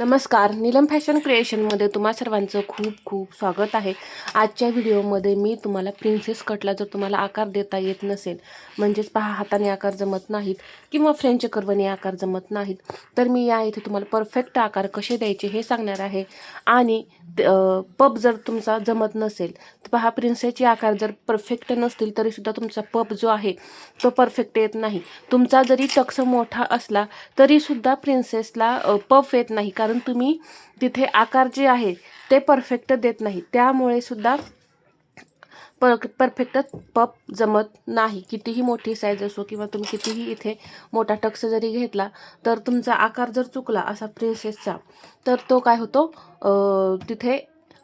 नमस्कार. नीलम फॅशन क्रिएशनमध्ये तुम्हा सर्वांचं खूप खूप स्वागत आहे. आजच्या व्हिडिओमध्ये मी तुम्हाला प्रिन्सेस कटला जर तुम्हाला आकार देता येत नसेल म्हणजेच पहा हाताने आकार जमत नाहीत किंवा फ्रेंच कर्वने आकार जमत नाहीत तर मी या इथे तुम्हाला परफेक्ट आकार कसे द्यायचे हे सांगणार आहे. आणि पप जर तुमचा जमत नसेल तर पहा प्रिन्सेसचे आकार जर परफेक्ट नसतील तरीसुद्धा तुमचा पप जो आहे तो परफेक्ट येत नाही. तुमचा जरी टक्स मोठा असला तरीसुद्धा प्रिन्सेसला पफ येत नाही. कारण तुम्ही तिथे आकार जे आहे ते परफेक्ट देत नाही. त्यामुळे सुद्धा पर परफेक्ट पप जमत नाही. कितीही मोठी साईज असो किंवा तुम्ही कितीही इथे मोठा टक्स जरी घेतला तर तुमचा आकार जर चुकला असा प्रिन्सेसचा तर तो काय होतो? तिथे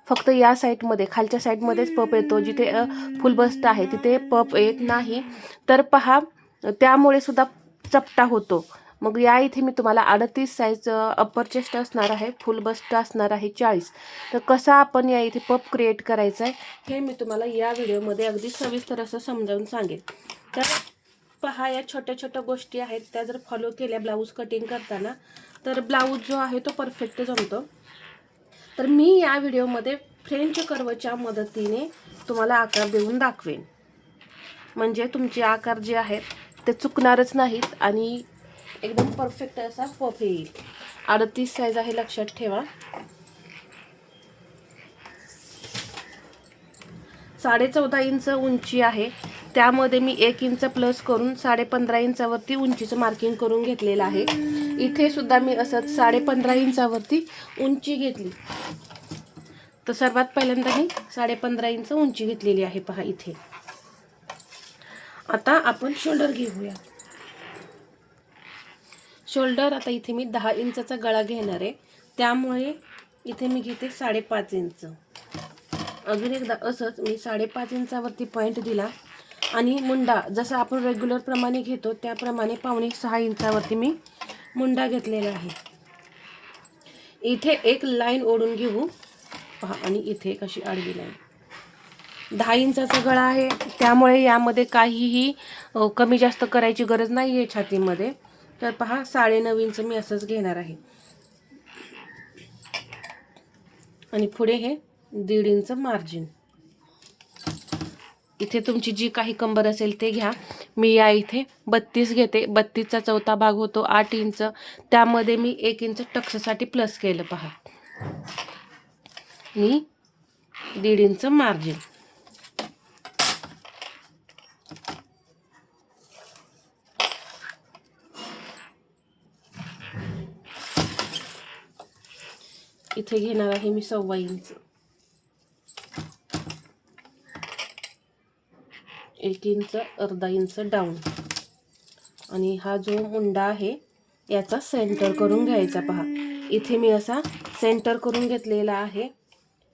फक्त या साईडमध्ये खालच्या साईडमध्येच पप येतो. जिथे फुल बस्ट आहे तिथे पप येत नाही. तर पहा त्यामुळे सुद्धा चपटा होतो. मग या इथे मी तुम्हाला अडतीस साईज अप्पर चेस्ट असणार आहे फुल बस्ट असणार आहे चाळीस. तर कसा आपण या इथे पप क्रिएट करायचा आहे हे मी तुम्हाला या व्हिडिओमध्ये अगदी सविस्तर असं समजावून सांगेन. तर पहा या छोट्या छोट्या गोष्टी आहेत त्या जर फॉलो केल्या ब्लाऊज कटिंग करताना तर ब्लाऊज जो आहे तो परफेक्ट जमतो. तर मी या व्हिडिओमध्ये फ्रेंच कर्वच्या मदतीने तुम्हाला आकार देऊन दाखवेन. म्हणजे तुमचे आकार जे आहेत ते चुकणारच नाहीत आणि एकदम परफेक्ट असा पफ येईल अडतीस साईज आहे लक्षात ठेवा. साडे चौदा इंच उंची आहे. त्यामध्ये मी एक इंच प्लस करून साडे पंधरा इंचावरती उंचीचं मार्किंग करून घेतलेलं आहे. इथे सुद्धा मी असंच साडे पंधरा इंचावरती उंची घेतली. तर सर्वात पहिल्यांदा मी साडे पंधरा इंच उंची घेतलेली आहे पहा इथे. आता आपण शोल्डर घेऊया. शोल्डर आता इथे मी दहा इंचाचा गळा घेणार आहे. त्यामुळे इथे मी घेते साडेपाच इंच. अजून एकदा असंच मी साडेपाच इंचावरती पॉईंट दिला. आणि मुंडा जसं आपण रेग्युलर प्रमाणे घेतो त्याप्रमाणे पावणे सहा इंचावरती मी मुंडा घेतलेला आहे. इथे एक लाईन ओढून घेऊ. पहा आणि इथे एक अशी आडवी लाईन दहा इंचाचा गळा आहे. त्यामुळे यामध्ये काहीही कमी जास्त करायची गरज नाही आहे छातीमध्ये. तर पहा साडेनऊ इंच मी असंच घेणार आहे. आणि पुढे हे दीड इंच मार्जिन इथे तुमची जी काही कंबर असेल ते घ्या. मी या इथे बत्तीस घेते. बत्तीसचा चौथा भाग होतो आठ इंच. त्यामध्ये मी एक इंच टक्ससाठी प्लस केलं पहा. मी दीड इंच मार्जिन इथे घेणार आहे मी सव्वा इंच एक इंच अर्धा इंच डाऊन आणि हा जो मुंडा आहे याचा सेंटर करून घ्यायचा पहा. इथे मी असा सेंटर करून घेतलेला आहे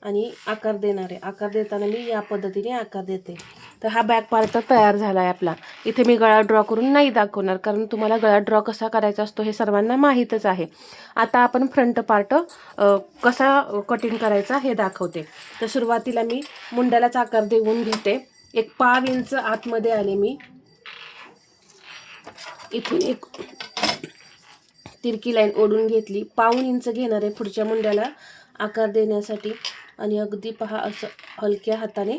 आणि आकार देणार आहे. आकार देताना मी या पद्धतीने आकार देते. तर हा बॅक पार्ट तयार झाला आहे आपला. इथे मी गळा ड्रॉ करून नाही दाखवणार कारण तुम्हाला गळा ड्रॉ कसा करायचा असतो हे सर्वांना माहीतच आहे. आता आपण फ्रंट पार्ट कसा कटिंग करायचा हे दाखवते. तर सुरुवातीला मी मुंड्यालाच आकार देऊन घेते. एक पाव इंच आतमध्ये आले मी इथून एक तिरकी लाईन ओढून घेतली. पाऊन इंच घेणार आहे पुढच्या मुंड्याला आकार देण्यासाठी. आणि अगदी पहा असं हलक्या हाताने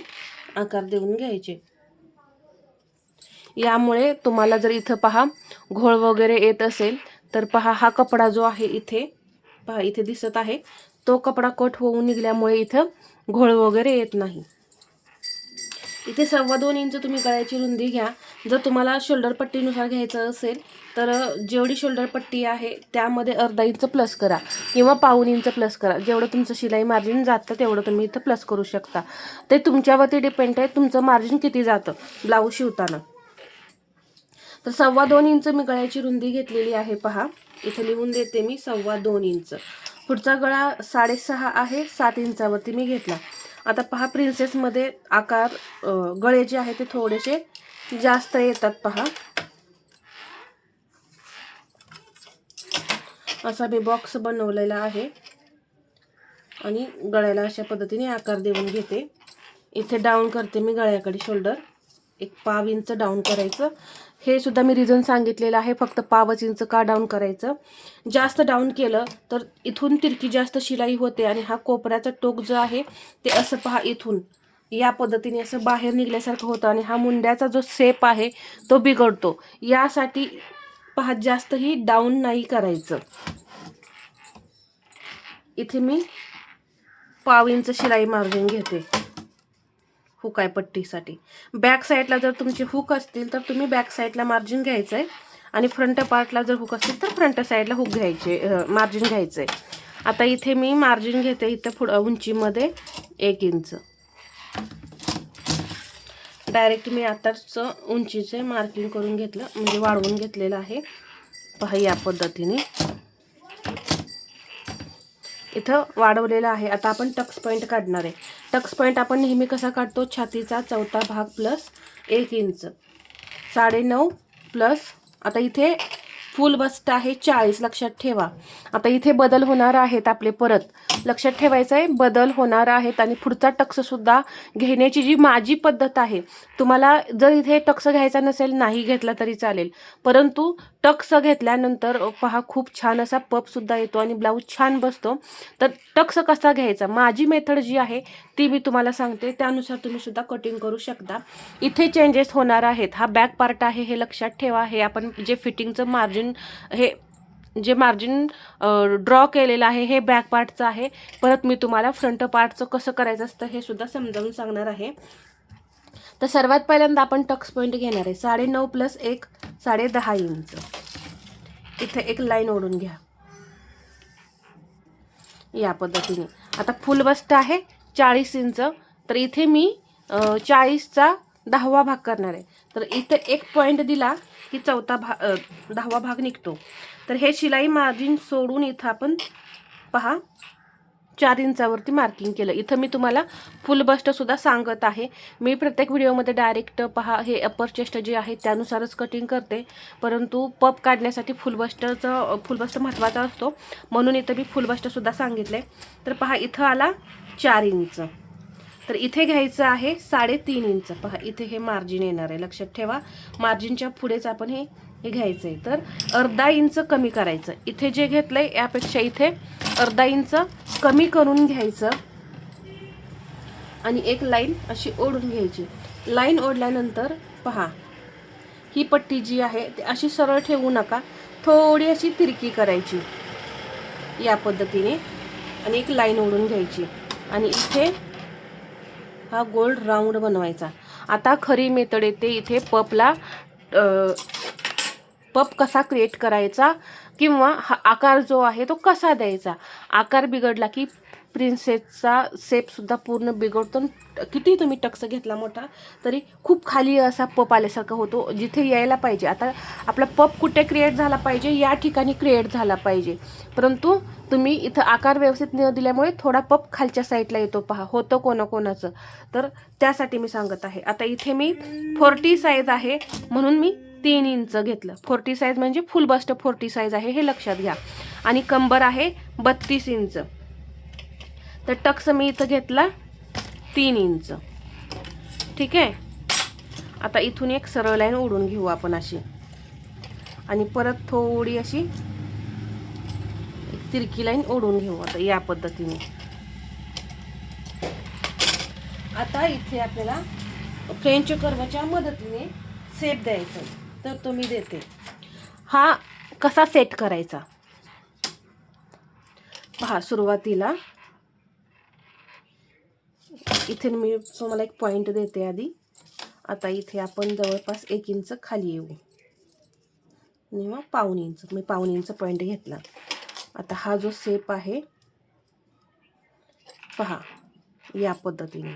आकार देऊन घ्यायचे. यामुळे तुम्हाला जर इथं पहा घोळ वगैरे येत असेल तर पहा हा कपडा जो आहे इथे पहा इथे दिसत आहे. तो कपडा कट होऊन निघल्यामुळे इथं घोळ वगैरे येत नाही. इथे सव्वा दोन इंच तुम्ही गळ्याची रुंदी घ्या. जर तुम्हाला शोल्डर पट्टीनुसार घ्यायचं असेल तर जेवढी शोल्डर पट्टी आहे त्यामध्ये अर्धा इंच प्लस करा. किंवा पाऊन इंच प्लस करा. जेवढं तुमचं शिलाई मार्जिन जातं तेवढं तुम्ही इथं प्लस करू शकता. ते तुमच्यावरती डिपेंड आहे तुमचं मार्जिन किती जातं ब्लाऊज शिवताना. तर सव्वा दोन इंच मी गळ्याची रुंदी घेतलेली आहे पहा. इथे लिहून देते मी सव्वा दोन इंच पुढचा गळा साडेसहा आहे सात इंचावरती मी घेतला. आता पहा प्रिन्सेसमध्ये आकार गळे जे आहे ते थोडेसे जास्त येतात पहा. असा मी बॉक्स बनवलेला आहे. आणि गळ्याला अशा पद्धतीने आकार देऊन घेते. इथे डाऊन करते मी गळ्याकडे शोल्डर एक पाव इंच डाऊन करायचं. हे सुद्धा मी रिझन सांगितलेलं आहे. फक्त पावच इंच का डाऊन करायचं? जास्त डाऊन केलं तर इथून तिरकी जास्त शिलाई होते आणि हा कोपऱ्याचा टोक जो आहे ते असं पहा इथून. या पद्धतीने असं बाहेर निघल्यासारखं होतं आणि हा मुंड्याचा जो सेप आहे तो बिघडतो. यासाठी पहा जास्तही डाऊन नाही करायचं. इथे मी पाव इंच शिलाई मार्जिन घेते. हुक आहे पट्टीसाठी. बॅक साईडला जर तुमचे हुक असतील तर तुम्ही बॅक साईडला मार्जिन घ्यायचं आहे आणि फ्रंट पार्टला जर हुक असतील तर फ्रंट साईडला हुक घ्यायचे मार्जिन घ्यायचं आहे आता इथे मी मार्जिन घेते इथं पुढं उंचीमध्ये एक इंच. डायरेक्ट मी आताच उंचीचे मार्किंग करून घेतलं म्हणजे वाढवून घेतलेलं आहे. पहा या पद्धतीने. इथं वाढवलेलं आहे. आता आपण टक्स पॉईंट काढणार आहे. टक्स पॉईंट आपण नेहमी कसा काढतो? छातीचा चौथा भाग प्लस एक इंच. साडेनऊ प्लस आता इथे फुल बस्ट आहे चाळीस लक्षात ठेवा. आता इथे बदल होणार आहेत आपले परत. लक्षात ठेवायचं आहे बदल होणार आहेत आणि पुढचा टक्ससुद्धा घेण्याची जी माझी पद्धत आहे तुम्हाला जर इथे टक्स घ्यायचा नसेल नाही घेतला तरी चालेल. परंतु टक्स घेतल्यानंतर पहा खूप छान असा पपसुद्धा येतो आणि ब्लाऊज छान बसतो. तर टक्स कसा घ्यायचा? माझी मेथड जी आहे ती मी तुम्हाला सांगते. त्यानुसार तुम्ही सुद्धा कटिंग करू शकता. इथे चेंजेस होणार आहेत. हा बॅक पार्ट आहे हे लक्षात ठेवा. हे आपण जे फिटिंगचं मार्जिन हे जे मार्जिन ड्रॉ केलेलं आहे हे बॅक पार्टचं आहे. परत मी तुम्हाला फ्रंट पार्टचं कसं करायचं असतं हे सुद्धा समजावून सांगणार आहे. तर सर्वात पहिल्यांदा आपण टक्स पॉईंट घेणार आहे. साडे नऊ प्लस एक साडे दहा इंच. इथे एक लाईन ओढून घ्या. या पद्धतीने. आता फुल बस्ट आहे चाळीस इंच. तर इथे मी चाळीसचा दहावा भाग करणार आहे. तर इथे एक पॉईंट दिला की चौथा भा दहावा भाग निघतो. तर हे शिलाई मार्जिन सोडून इथं आपण पहा. चार इंचावरती मार्किंग केलं. इथं मी तुम्हाला फुल बस्टसुद्धा सांगत आहे. मी प्रत्येक व्हिडिओमध्ये डायरेक्ट पहा हे अप्पर चेस्ट जे आहे त्यानुसारच कटिंग करते. परंतु पप काढण्यासाठी फुल बस्टचं फुल बस्ट महत्त्वाचा असतो. म्हणून इथं मी फुल बस्टसुद्धा सांगितले तर पहा इथं आला चार इंच. तर इथे घ्यायचं आहे साडेतीन इंच. पहा इथे हे मार्जिन येणार आहे. लक्षात ठेवा. मार्जिनच्या पुढेच आपण हे हे घ्यायचं आहे तर अर्धा इंच कमी करायचं. इथे जे घेतलं आहे यापेक्षा इथे अर्धा इंच कमी करून घ्यायचं. आणि एक लाईन अशी ओढून घ्यायची. लाईन ओढल्यानंतर पहा ही पट्टी जी आहे ती अशी सरळ ठेवू नका. थोडी अशी तिरकी करायची या पद्धतीने. आणि एक लाईन ओढून घ्यायची. आणि इथे हा गोल्ड राऊंड बनवायचा. आता खरी मेथड येते इथे पपला पप कसा क्रिएट करायचा किंवा हा आकार जो आहे तो कसा द्यायचा? आकार बिघडला की प्रिन्सेसचा सेपसुद्धा पूर्ण बिघडतो आणि किती तुम्ही टक्स घेतला मोठा तरी खूप खाली असा पप आल्यासारखा होतो जिथे यायला पाहिजे. आता आपला पप कुठे क्रिएट झाला पाहिजे? या ठिकाणी क्रिएट झाला पाहिजे. परंतु तुम्ही इथं आकार व्यवस्थित न दिल्यामुळे थोडा पप खालच्या साईडला येतो पहा. होतं कोणाकोणाचं? तर त्यासाठी मी सांगत आहे. आता इथे मी फोर्टी साईज आहे म्हणून मी तीन इंच घेतलं. फोर्टी साईज म्हणजे फुल बस्ट फोर्टी साईज आहे हे लक्षात घ्या. आणि कंबर आहे बत्तीस इंच. तर टक्स मी इथं घेतला तीन इंच. ठीक आहे? आता इथून एक सरळ लाईन ओढून घेऊ आपण अशी. आणि परत थोडी अशी एक तिरकी लाईन ओढून घेऊ आता या पद्धतीने. आता इथे आपल्याला फ्रेंच कर्वच्या मदतीने सेप द्यायचं तर तो मी देते. हा कसा सेट करायचा? पहा सुरुवातीला. इथे मी तुम्हाला एक पॉईंट देते आधी. आता इथे आपण जवळपास एक इंच खाली येऊ. आणि मग पाऊन इंच मी पाऊन इंच पॉईंट घेतला. आता हा जो सेप आहे पहा या पद्धतीने.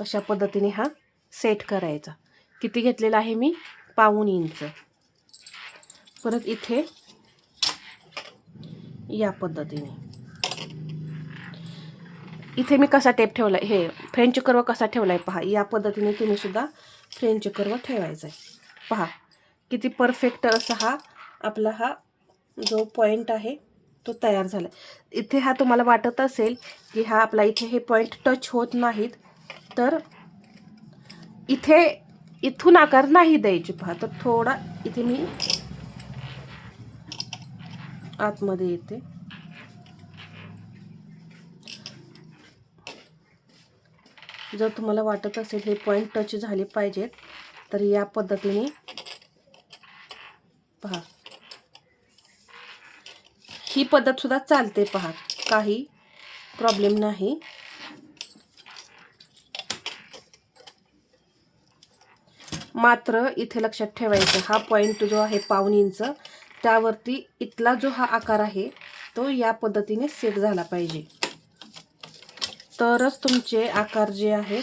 अशा पद्धतीने हा सेट करायचा. किती घेतलेलं आहे मी? पाऊन इंच. परत इथे या पद्धतीने. इथे मी कसा टेप ठेवला हे फ्रेंच कर्व कसा ठेवला आहे पहा. या पद्धतीने तुम्ही सुद्धा फ्रेंच कर्व ठेवायचा आहे पहा किती परफेक्ट असा हा आपला हा जो पॉईंट आहे तो तयार झाला इथे हा तुम्हाला वाटत असेल की हा आपला इथे हे पॉईंट टच होत नाहीत तर इथे इथून आकार नाही द्यायचे पहा. तर थोडा इथे मी आतमध्ये येते. जर तुम्हाला वाटत असेल हे पॉईंट टच झाले पाहिजेत तर या पद्धतीने पहा. ही पद्धत सुद्धा चालते पहा. काही प्रॉब्लेम नाही. मात्र इथे लक्षात ठेवायचं हा पॉईंट जो आहे पाऊन इंच त्यावरती इथला जो हा आकार आहे तो या पद्धतीने सेट झाला पाहिजे. तरच तुमचे आकार जे आहेत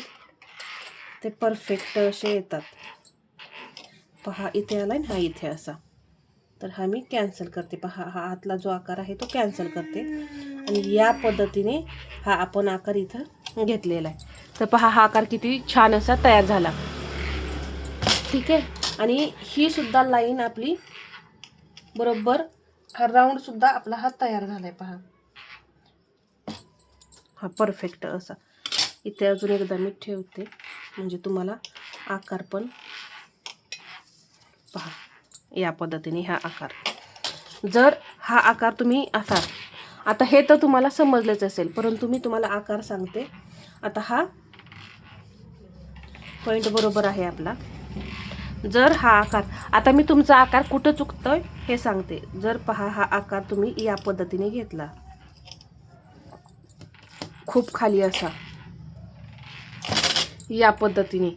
ते परफेक्ट असे येतात. पहा इथे आला हा इथे असा. तर हा मी कॅन्सल करते. पहा हा आतला जो आकार आहे तो कॅन्सल करते. आणि या पद्धतीने हा आपण आकार इथं घेतलेला आहे. तर पहा हा आकार किती छान असा तयार झाला. ठीक आहे. आणि ही सुद्धा लाईन आपली बरोबर हा राऊंड सुद्धा आपला हा तयार झालाय पहा. हा परफेक्ट असा. इथे अजून एकदा मी ठेवते. म्हणजे तुम्हाला आकार पण पहा. या पद्धतीने हा आकार. जर हा आकार तुम्ही असा आता हे तर तुम्हाला समजलेच असेल परंतु मी तुम्हाला आकार सांगते. आता हा पॉईंट बरोबर आहे आपला. जर हा आकार आता मी तुमचा आकार कुठं चुकतोय हे सांगते. जर पहा हा आकार तुम्ही या पद्धतीने घेतला. खूप खाली असा. या पद्धतीने.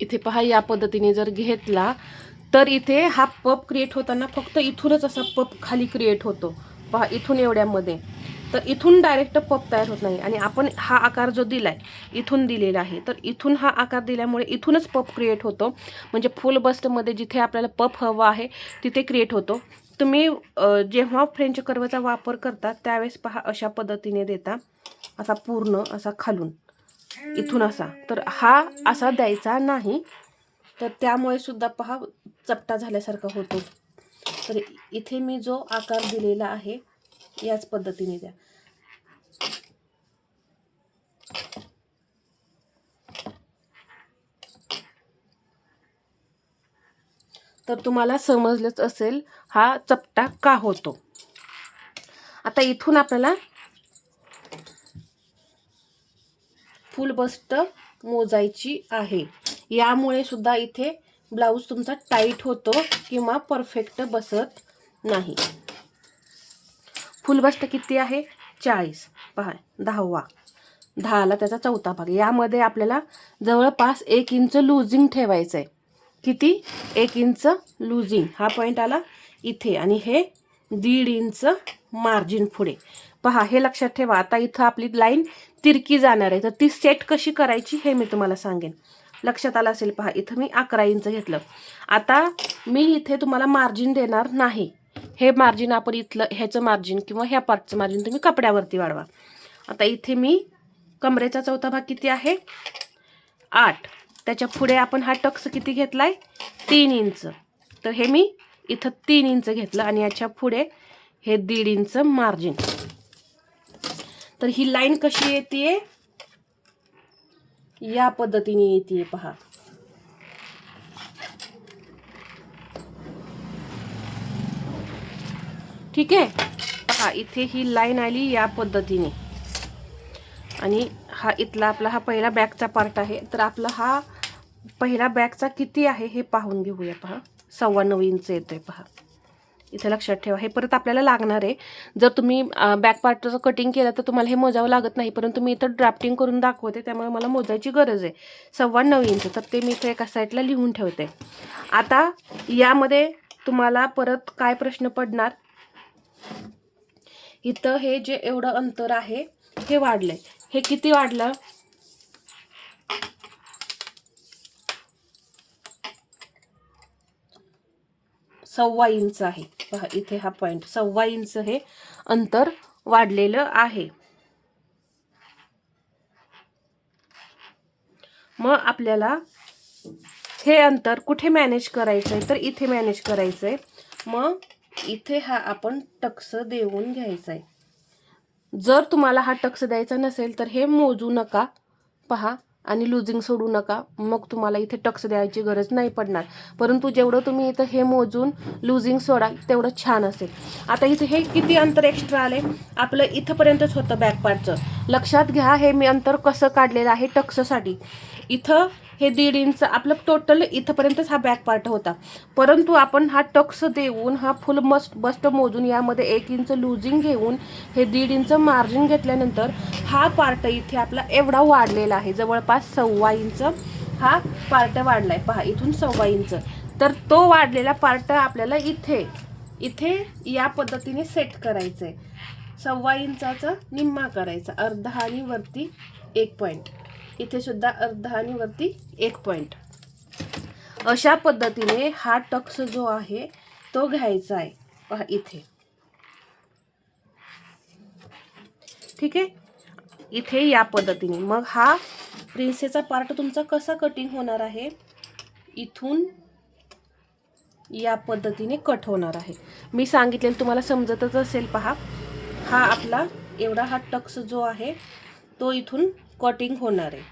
इथे पहा या पद्धतीने जर घेतला तर इथे हा पप क्रिएट होताना फक्त इथूनच असा पप खाली क्रिएट होतो. पहा इथून एवढ्यामध्ये. तर इथून डायरेक्ट पप तयार होत नाही. आणि आपण हा आकार जो दिला आहे इथून दिलेला आहे. तर इथून हा आकार दिल्यामुळे इथूनच पप क्रिएट होतो. म्हणजे फुल बस्टमध्ये जिथे आपल्याला पप हवा आहे तिथे क्रिएट होतो. तुम्ही जेव्हा फ्रेंच कर्वचा वापर करता त्यावेळेस पहा अशा पद्धतीने देता. असा पूर्ण असा खालून. इथून असा. तर हा असा द्यायचा नाही. तर त्यामुळे सुद्धा पहा चपटा झाल्यासारखा होतो. तर इथे मी जो आकार दिलेला आहे याच पद्धतीने द्या. तर तुम्हाला समजलंच असेल हा चपटा का होतो? आता इथून आपल्याला फुलबस्ट मोजायची आहे. यामुळे सुद्धा इथे ब्लाऊज तुमचा टाईट होतो किंवा परफेक्ट बसत नाही. फुलबस्ट किती आहे? चाळीस. पहा दहावा. दहाला त्याचा चौथा भाग. यामध्ये आपल्याला जवळपास एक इंच लुझिंग ठेवायचं आहे किती? एक इंच लुझिंग हा पॉईंट आला इथे आणि हे दीड इंच मार्जिन पुढे. पहा हे लक्षात ठेवा. आता इथं आपली लाईन तिरकी जाणार आहे. तर ती सेट कशी करायची हे मी तुम्हाला सांगेन. लक्षात आलं असेल पहा इथं मी अकरा इंच घेतलं. आता मी इथे तुम्हाला मार्जिन देणार नाही. हे मार्जिन आपण इथलं ह्याचं मार्जिन किंवा ह्या पार्टचं मार्जिन तुम्ही कपड्यावरती वाढवा. आता इथे मी कमरेचा चौथा भाग किती आहे? आठ. त्याच्या पुढे आपण हा टक्स किती घेतला आहे तीन इंच. तर हे मी इथं तीन इंच घेतलं आणि याच्यापुढे हे दीड इंच मार्जिन तर ही लाईन कशी येते या पद्धतीने येते पहा. ठीक आहे? पहा इथे ही लाईन आली या पद्धतीने. आणि हा इथला आपला हा पहिला बॅगचा पार्ट आहे. तर आपला हा पहिला बॅगचा किती आहे हे पाहून घेऊया पहा. सव्वा नऊ इंच येतोय पहा. इथे लक्षात ठेवा. हे परत आपल्याला लागणार आहे. जर तुम्ही बॅक पार्टचं कटिंग केलं तर तुम्हाला हे मोजावं लागत नाही. परंतु मी इथं ड्राफ्टिंग करून दाखवते. त्यामुळे मला मोजायची गरज आहे. सव्वा नऊ इंच तर ते मी इथं एका साईडला लिहून ठेवते. आता यामध्ये तुम्हाला परत काय प्रश्न पडणार? इथं हे जे एवढं अंतर आहे हे वाढलंय. हे किती वाढलं? सव्वा इंच आहे. पहा इथे हा पॉइंट सव्वा इंच हे अंतर वाढलेलं आहे. मग आपल्याला हे अंतर कुठे मॅनेज करायचं आहे तर इथे मॅनेज करायचं आहे मग इथे हा आपण टक्स देऊन घ्यायचा आहे जर तुम्हाला हा टक्स द्यायचा नसेल तर हे मोजू नका पहा आणि लुझिंग सोडू नका. मग तुम्हाला इथे टक्स द्यायची गरज नाही पडणार. परंतु जेवढं तुम्ही इथं हे मोजून लुझिंग सोडाल तेवढं छान असेल. आता इथे हे किती अंतर एक्स्ट्रा आले आपलं इथंपर्यंतच होतं बॅक पार्टचं लक्षात घ्या हे मी अंतर कसं काढलेलं आहे टक्ससाठी. इथं हे दीड इंच आपलं टोटल इथंपर्यंतच हा बॅक पार्ट होता. परंतु आपण हा टक्स देऊन हा फुल मस्ट बस्ट मोजून यामध्ये एक इंच लूजिंग घेऊन हे दीड इंच मार्जिन घेतल्यानंतर हा पार्ट इथे आपला एवढा वाढलेला आहे. जवळपास सव्वा इंच हा पार्ट वाढला आहे पहा इथून सव्वा इंच. तर तो वाढलेला पार्ट आपल्याला इथे इथे या पद्धतीने सेट करायचं आहे सव्वा इंचाचा निम्मा करायचा. अर्धा आणि वरती एक पॉईंट इथे सुद्धा अर्धा आणि वरती एक पॉईंट अशा पद्धतीने हा टक्स जो आहे तो घ्यायचा आहे. पहा इथे. ठीक आहे? इथे या पद्धतीने. मग हा प्रिन्सेचा पार्ट तुमचा कसा कटिंग होणार आहे? इथून या पद्धतीने कट होणार आहे. मी सांगितलेलं तुम्हाला समजतच असेल पहा. हा आपला एवढा हा टक्स जो आहे तो इथून कटिंग होणार आहे.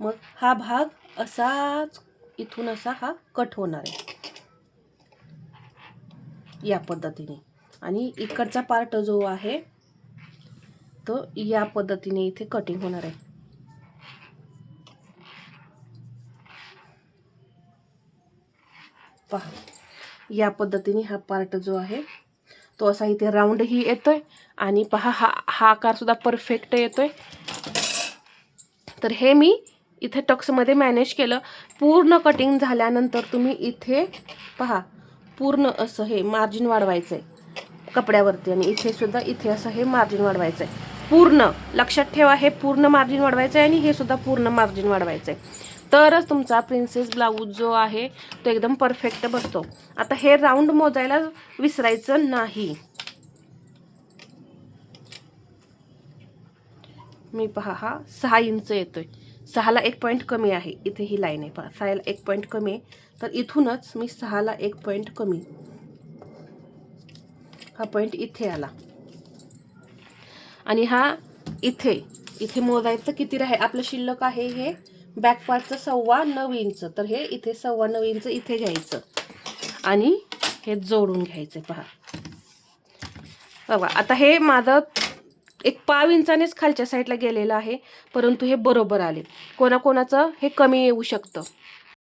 मग हा भाग असाच इथून असा हा कट होणार आहे. या पद्धतीने. आणि इकडचा पार्ट जो आहे तो या पद्धतीने इथे कटिंग होणार आहे. पहा या पद्धतीने हा पार्ट जो आहे तो असा इथे राऊंडही येतोय. आणि पहा हा हा आकारसुद्धा परफेक्ट परफेक्ट आहे तर हे मी इथे टक्समध्ये मॅनेज केलं. पूर्ण कटिंग झाल्यानंतर तुम्ही इथे पहा पूर्ण असं हे मार्जिन वाढवायचं आहे कपड्यावरती आणि इथे सुद्धा इथे असं हे मार्जिन वाढवायचं आहे पूर्ण लक्षात ठेवा हे पूर्ण मार्जिन वाढवायचं आहे आणि हे सुद्धा पूर्ण मार्जिन वाढवायचं आहे तरच तुमचा प्रिन्सेस ब्लाऊज जो आहे तो एकदम परफेक्ट बसतो. आता हे राऊंड मोजायला विसरायचं नाही. मी पहा हा सहा इंच येतोय. सहाला एक पॉईंट कमी आहे. इथे ही लाईन आहे पहा. सहाला एक पॉईंट कमी आहे. तर इथूनच मी सहाला एक पॉईंट कमी. हा पॉईंट इथे आला. आणि हा इथे इथे मोजायचं किती राहे आपलं शिल्लक आहे हे बॅक पार्टचं सव्वा नऊ इंच. तर हे इथे सव्वा नऊ इंच इथे घ्यायचं. आणि हे जोडून घ्यायचं पहा. बघा आता हे माझं एक पाव इंचानेच खालच्या साईडला गेलेलं आहे परंतु हे बरोबर आले. कोणाकोणाचं हे कमी येऊ शकतं.